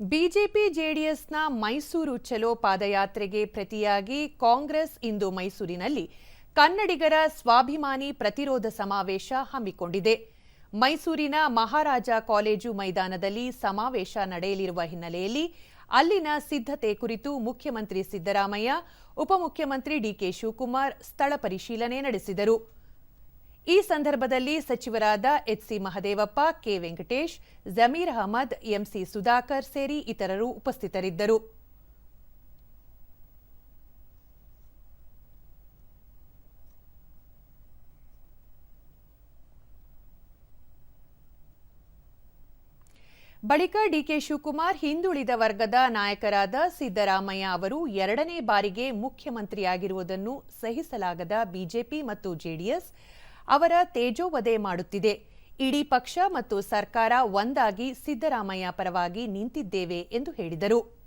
BJP ಜೆಡಿಎಸ್ನ ಮೈಸೂರು ಚಲೋ ಪಾದಯಾತ್ರೆಗೆ ಪ್ರತಿಯಾಗಿ ಕಾಂಗ್ರೆಸ್ ಇಂದು ಮೈಸೂರಿನಲ್ಲಿ ಕನ್ನಡಿಗರ ಸ್ವಾಭಿಮಾನಿ ಪ್ರತಿರೋಧ ಸಮಾವೇಶ ಹಮ್ಮಿಕೊಂಡಿದೆ. ಮೈಸೂರಿನ ಮಹಾರಾಜ ಕಾಲೇಜು ಮೈದಾನದಲ್ಲಿ ಸಮಾವೇಶ ನಡೆಯಲಿರುವ ಹಿನ್ನೆಲೆಯಲ್ಲಿ ಅಲ್ಲಿನ ಸಿದ್ಧತೆ ಕುರಿತು ಮುಖ್ಯಮಂತ್ರಿ ಸಿದ್ದರಾಮಯ್ಯ, ಉಪಮುಖ್ಯಮಂತ್ರಿ ಡಿಕೆ ಶಿವಕುಮಾರ್ ಸ್ಥಳ ಪರಿಶೀಲನೆ ನಡೆಸಿದರು. ಈ ಸಂದರ್ಭದಲ್ಲಿ ಸಚಿವರಾದ HC Mahadevappa, K Venkatesh, Zameer Ahmed, MC Sudhakar ಸೇರಿ ಇತರರು ಉಪಸ್ಥಿತರಿದ್ದರು. ಬಳಿಕ ಡಿಕೆ ಶಿವಕುಮಾರ್ ಹಿಂದುಳಿದ ವರ್ಗದ ನಾಯಕರಾದ ಸಿದ್ದರಾಮಯ್ಯ ಅವರು ಎರಡನೇ ಬಾರಿಗೆ ಮುಖ್ಯಮಂತ್ರಿಯಾಗಿರುವುದನ್ನು ಸಹಿಸಲಾಗದ ಬಿಜೆಪಿ ಮತ್ತು ಜೆಡಿಎಸ್ ಅವರ ತೇಜೋವಧೆ ಮಾಡುತ್ತಿದೆ. ಇಡೀ ಪಕ್ಷ ಮತ್ತು ಸರ್ಕಾರ ಒಂದಾಗಿ ಸಿದ್ದರಾಮಯ್ಯ ಪರವಾಗಿ ನಿಂತಿದ್ದೇವೆ ಎಂದು ಹೇಳಿದರು.